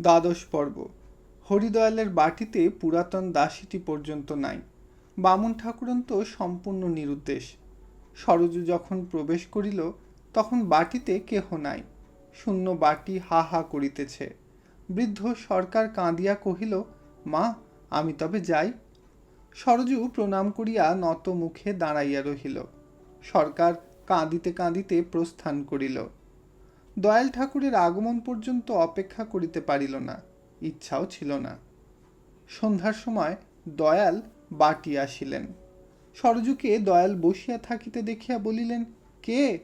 দ্বাদশ পর্ব। হরিদয়ালের বাটিতে পুরাতন দাসীটি পর্যন্ত নাই। বামুন ঠাকুরন তো সম্পূর্ণ নিরুদ্দেশ। সরজু যখন প্রবেশ করিল, তখন বাটিতে কেহ নাই। শূন্য বাটি হা হা করিতেছে। বৃদ্ধ সরকার কাঁদিয়া কহিল, মা, আমি তবে যাই। সরজু প্রণাম করিয়া নত মুখে দাঁড়াইয়া রহিল। সরকার কাঁদিতে কাঁদিতে প্রস্থান করিল। দয়াল ঠাকুরের আগমন পর্যন্ত অপেক্ষা করিতে পারিল না, ইচ্ছাও ছিল না। সন্ধ্যার সময় দয়াল বাটি আসিলেন। সরজুকে দয়াল বসিয়া থাকিতে দেখিয়া বলিলেন, কে?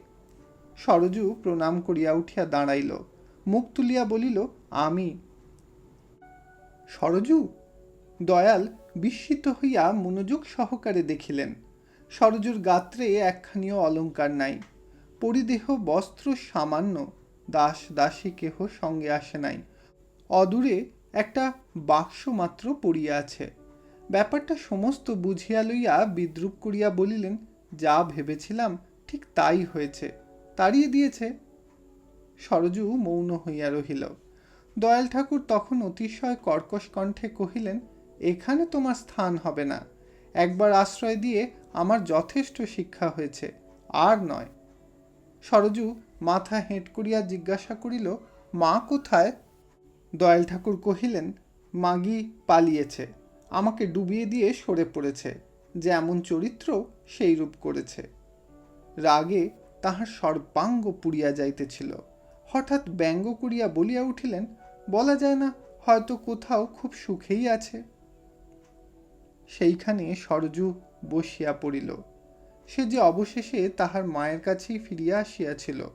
সরজু প্রণাম করিয়া উঠিয়া দাঁড়াইল, মুখ তুলিয়া বলিল, আমি। সরজু? দয়াল বিস্মিত হইয়া মনোযোগ সহকারে দেখিলেন, সরজুর গাত্রে একখানিও অলঙ্কার নাই, পরিদেহ বস্ত্র সামান্য দাস দাসী কেহ সঙ্গে আসে নাই। অদূরে একটা বাক্স মাত্র পড়িয়া আছে। ব্যাপারটা সমস্ত বুঝিয়া লইয়া বিদ্রুপ করিয়া বলিলেন, যা ভেবেছিলাম ঠিক তাই হয়েছে। তাড়িয়ে দিয়েছে। সরজু মৌন হইয়া রহিল। দয়াল ঠাকুর তখন অতিশয় কর্কশ কণ্ঠে কহিলেন, এখানে তোমার স্থান হবে না। একবার আশ্রয় দিয়ে আমার যথেষ্ট শিক্ষা হয়েছে, আর নয়। সরজু মাথা হেঁট করিয়া জিজ্ঞাসা করিল, মা কোথায়? দয়াল ঠাকুর কহিলেন, মাগি পালিয়েছে, আমাকে ডুবিয়ে দিয়ে সরে পড়েছে যেমন চরিত্র সেই রূপ করেছে। রাগে তাহার সর্বাঙ্গ পুড়িয়া যাইতেছিল। হঠাৎ ব্যঙ্গ করিয়া বলিয়া উঠিলেন, বলা যায় না, হয়তো কোথাও খুব সুখেই আছে। সেইখানে সরজু বসিয়া পড়িল। সে যে অবশেষে তাহার মায়ের কাছেই ফিরিয়া আসিয়াছিল।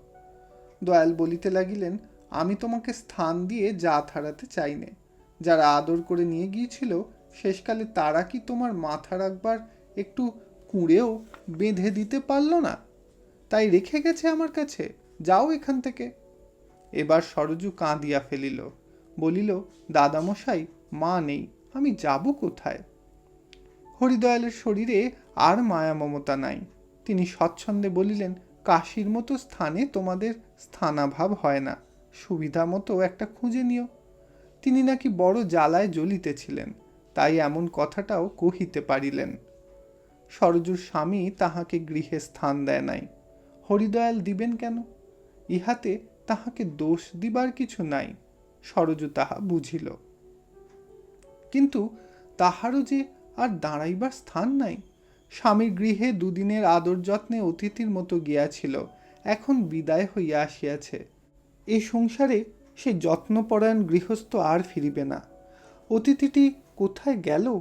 দয়াল বলিতে লাগিলেন, আমি তোমাকে স্থান দিয়ে জাত হারাতে চাইনে যারা আদর করে নিয়ে গিয়েছিল, শেষকালে তারা কি তোমার মাথা রাখবার একটু কুঁড়েও বেঁধে দিতে পারল না? তাই রেখে গেছে আমার কাছে, যাও এখান থেকে। এবার সরজু কাঁদিয়া ফেলিল, বলিল, দাদামশাই, মা নেই, আমি যাব কোথায়? হরিদয়ালের শরীরে আর মায়া মমতা নাই। তিনি স্বচ্ছন্দে বলিলেন কাশির মতো স্থানে তোমাদের স্থানাভাব হয় না। সুবিধা মতো একটা খুঁজে নিও। তিনি নাকি বড় জ্বালায় জ্বলিতেছিলেন, তাই এমন কথাটাও কহিতে পারিলেন। সরজুর স্বামী তাহাকে গৃহে স্থান দেয় নাই। হরিদয়াল দিবেন কেন? ইহাতে তাহাকে দোষ দিবার কিছু নাই, সরজু তাহা বুঝিল। কিন্তু তাহারও যে আর দাঁড়াইবার স্থান নাই। স্বামীর গৃহে দুদিনের আদর যত্নে অতিথির মতো গিয়াছিল, এখন বিদায় হইয়া আসিয়াছে। এই সংসারে সে যত্নপরায়ণ গৃহস্থ আর ফিরিবে না। অতিথিটি কোথায় গেল?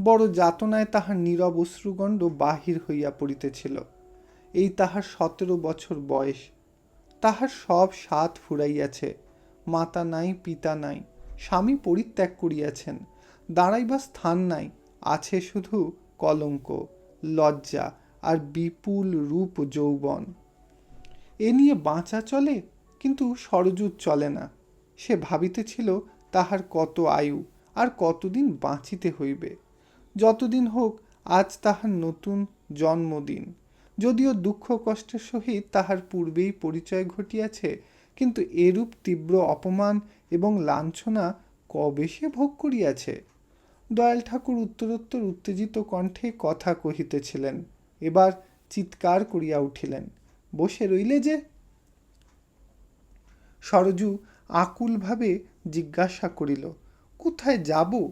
বড় যাতনায় তাহার নীরব অশ্রুগণ্ড বাহির হইয়া পড়িতেছিল। এই তাহার সতেরো বছর বয়স। তাহার সব স্বাদ ফুরাইয়াছে। মাতা নাই, পিতা নাই, স্বামী পরিত্যাগ করিয়াছেন। দাঁড়াইবার স্থান নাই, আছে শুধু কলঙ্ক, লজ্জা আর বিপুল রূপ যৌবন। এ নিয়ে বাঁচা চলে, কিন্তু সরজুত চলে না। সে ভাবিতেছিল, তাহার কত আয়ু আর কতদিন বাঁচিতে হইবে। যতদিন হোক, আজ তাহার নতুন জন্মদিন। যদিও দুঃখ কষ্টের সহিত তাহার পূর্বেই পরিচয় ঘটিয়াছে, কিন্তু এরূপ তীব্র অপমান এবং লাঞ্ছনা কবে সে ভোগ করিয়াছে? দয়াল ঠাকুর উত্তরোত্তর উত্তেজিত কণ্ঠে কথা কহিতেছিলেন। এবার চিৎকার করিয়া উঠিলেন, বসে রইলে যে? সরজু আকুলভাবে জিজ্ঞাসা করিল, কোথায় যাব?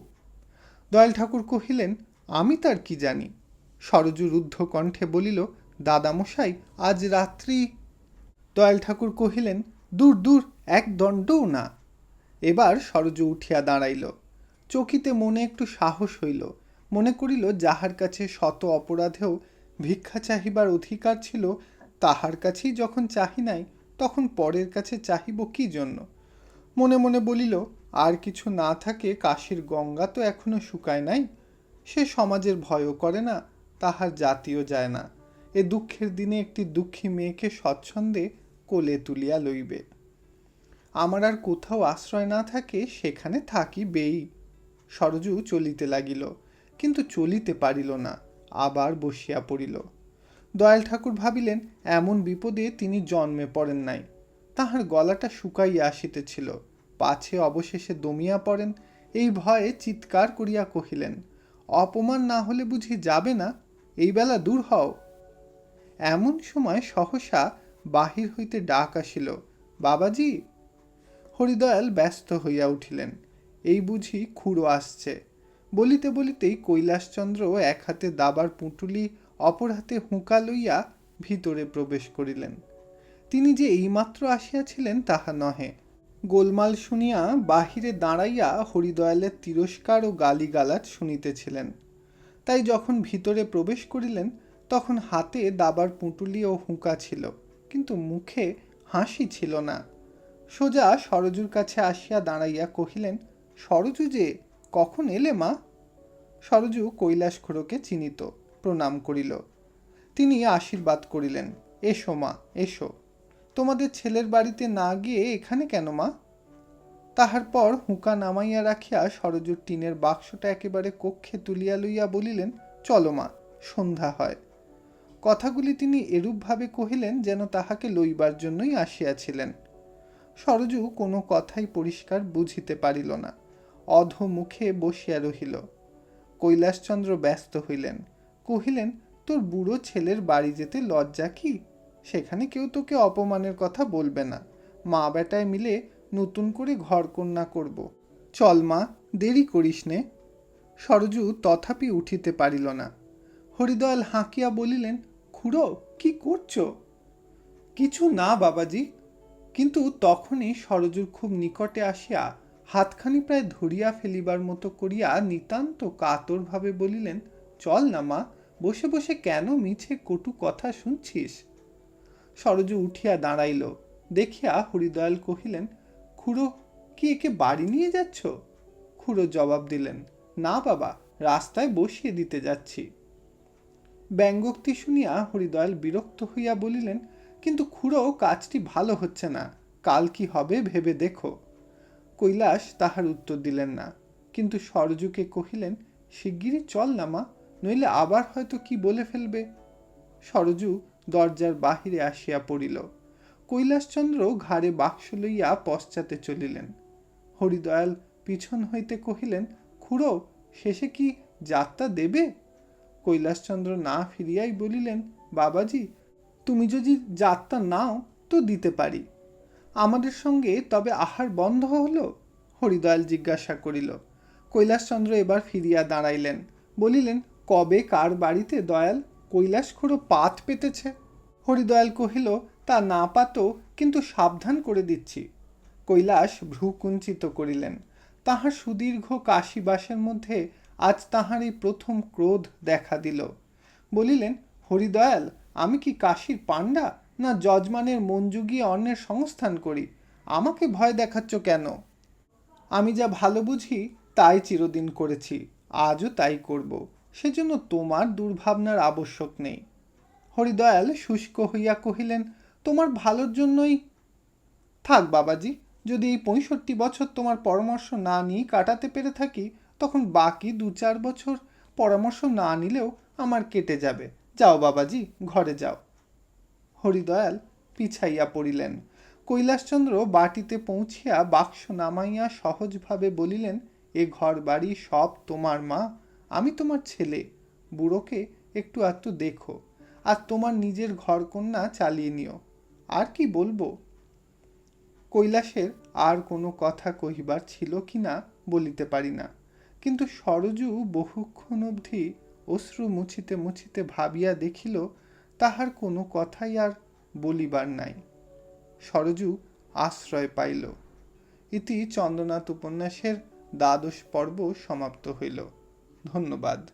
দয়াল ঠাকুর কহিলেন, আমি তার কি জানি? সরজু রুদ্ধ কণ্ঠে বলিল, দাদামশাই, আজ রাত্রি দয়াল ঠাকুর কহিলেন, দূর দূর, এক দণ্ডও না। এবার সরজু উঠিয়া দাঁড়াইল। চকিতে মনে একটু সাহস হইল। মনে করিল যাহার কাছে শত অপরাধেও ভিক্ষা চাহিবার অধিকার ছিল, তাহার কাছেই যখন চাহি নাই, তখন পরের কাছে চাহিব কি জন্য? মনে মনে বলিল, আর কিছু না থাকে, কাশীর গঙ্গা তো এখনও শুকায় নাই। সে সমাজের ভয়ও করে না, তাহার জাতীয় যায় না। এ দুঃখের দিনে একটি দুঃখী মেয়েকে স্বচ্ছন্দে কোলে তুলিয়া লইবে। আমার আর কোথাও আশ্রয় না থাকে, সেখানে থাকিবেই। সরজু চলিতে লাগিল, কিন্তু চলিতে পারিল না, আবার বসিয়া পড়িল। দয়াল ঠাকুর ভাবিলেন, এমন বিপদে তিনি জন্মে পড়েন নাই। তাহার গলাটা শুকাইয়া আসিতেছিল, পাছে অবশেষে দমিয়া পড়েন, এই ভয়ে চিৎকার করিয়া কহিলেন, অপমান না হলে বুঝি যাবে না? এই বেলা দূর হও। এমন সময় সহসা বাহির হইতে ডাক আসিল, বাবাজি! হরিদয়াল ব্যস্ত হইয়া উঠিলেন এই বুঝি খুঁড়ো আসছে। বলিতে বলিতেই কৈলাসচন্দ্র এক হাতে দাবার পুঁটুলি, অপর হাতে হুঁকা লইয়া ভিতরে প্রবেশ করিলেন। তিনি যে এইমাত্র আসিয়াছিলেন তাহা নহে। গোলমাল শুনিয়া বাহিরে দাঁড়াইয়া হরিদয়ালের তিরস্কার ও গালিগালাজ শুনিতেছিলেন। তাই যখন ভিতরে প্রবেশ করিলেন, তখন হাতে দাবার পুঁটুলি ও হুঁকা ছিল, কিন্তু মুখে হাসি ছিল না। সোজা সরজুর কাছে আসিয়া দাঁড়াইয়া কহিলেন সরজু যে কখন এলে মা? সরজু কৈলাস খুড়োকে চিনিত, প্রণাম করিল। তিনি আশীর্বাদ করিলেন, এসো মা, এসো। তোমাদের ছেলের বাড়িতে না গিয়ে এখানে কেন মা? তাহার পর হুঁকা নামাইয়া রাখিয়া সরজুর টিনের বাক্সটা একেবারে কক্ষে তুলিয়া লইয়া বলিলেন, চলো মা, সন্ধ্যা হয়। কথাগুলি তিনি এরূপভাবে কহিলেন যেন তাহাকে লইবার জন্যই আসিয়াছিলেন। সরজু কোনো কথাই পরিষ্কার বুঝিতে পারিল না। অধ মুখে বসিয়া রহিল। কৈলাসচন্দ্র ব্যস্ত হইলেন। কহিলেন, তোর বুড়ো ছেলের বাড়ি যেতে লজ্জা কি? সেখানে কেউ তোকে অপমানের কথা বলবে না। মা বেটায় মিলে নতুন করে ঘর কন্যা করব। চল মা, দেরি করিস নে সরজু তথাপি উঠিতে পারিল না। হরিদয়াল হাঁকিয়া বলিলেন, খুড়ো, কি করছ? কিছু না বাবাজি। কিন্তু তখনই সরজুর খুব নিকটে আসিয়া হাতখানি প্রায় ধরিয়া ফেলিবার মতো করিয়া নিতান্ত কাতরভাবে বলিলেন, চল না মা, বসে বসে কেন মিছে কটু কথা শুনছিস? সরজু উঠিয়া দাঁড়াইল, দেখিয়া হরিদয়াল কহিলেন, খুড়ো, কি একে বাড়ি নিয়ে যাচ্ছ? খুড়ো জবাব দিলেন, না বাবা, রাস্তায় বসিয়ে দিতে যাচ্ছি। ব্যঙ্গোক্তি শুনিয়া হরিদয়াল বিরক্ত হইয়া বলিলেন, কিন্তু খুড়ো, কাজটি ভালো হচ্ছে না, কাল কি হবে ভেবে দেখো। কৈলাস তাহার উত্তর দিলেন না। কিন্তু সরজুকে কহিলেন, শিগগিরই চল না মা, নইলে আবার হয়তো কি বলে ফেলবে? সরজু দরজার বাহিরে আসিয়া পড়িল। কৈলাসচন্দ্র ঘাড়ে বাক্স লইয়া পশ্চাতে চলিলেন। হরিদয়াল পিছন হইতে কহিলেন, খুড়ো, শেষে কি যাত্রা দেবে? কৈলাসচন্দ্র না ফিরিয়াই বলিলেন, বাবাজি, তুমি যদি যাত্রা নাও তো দিতে পারি। আমাদের সঙ্গে তবে আহার বন্ধ হলো? হরিদয়াল জিজ্ঞাসা করিল। কৈলাসচন্দ্র এবার ফিরিয়া দাঁড়াইলেন। বলিলেন, কবে, কার বাড়িতে, দয়াল? কৈলাস খুঁড়ো পাত পেতেছে। হরিদয়াল কহিল, তা না পাতো, কিন্তু সাবধান করে দিচ্ছি। কৈলাস ভ্রু কুঞ্চিত করিলেন। তাহার সুদীর্ঘ কাশিবাসের মধ্যে আজ তাহার এই প্রথম ক্রোধ দেখা দিল। বলিলেন, হরিদয়াল, আমি কি কাশীর পাণ্ডা? না যজমানের মন অন্যের সংস্থান করি? আমাকে ভয় দেখাচ্ছ কেন? আমি যা ভালো বুঝি, তাই চিরদিন করেছি। আজও তাই করব। সেজন্য তোমার দুর্ভাবনার আবশ্যক নেই। হরিদয়াল শুষ্ক হইয়া কহিলেন, তোমার ভালোর জন্যই থাক বাবাজি। যদি এই পঁয়ষট্টি বছর তোমার পরামর্শ না নিয়ে কাটাতে পেরে থাকি, তখন বাকি দু চার বছর পরামর্শ না নিলেও আমার কেটে যাবে। যাও বাবাজি, ঘরে যাও। হরিদয়াল পিছাইয়া পড়িলেন। কৈলাসচন্দ্র বাটিতে পৌঁছিয়া বাক্স নামাইয়া সহজভাবে বলিলেন, এ ঘর বাড়ি সব তোমার মা, আমি তোমার ছেলে। বুড়োকে একটু একটু দেখো, আর তোমার নিজের ঘর কন্যা চালিয়ে নিও। আর কি বলব? কৈলাসের আর কোনো কথা কহিবার ছিল কি না বলিতে পারি না। কিন্তু সরজু বহুক্ষণ অবধি অশ্রু মুছিতে মুছিতে ভাবিয়া দেখিল তাহার কোনো কথাই আর বলিবার নাই। সরজু আশ্রয় পাইল। ইতি চন্দ্রনাথ উপন্যাসের দ্বাদশ পর্ব সমাপ্ত হইল। ধন্যবাদ।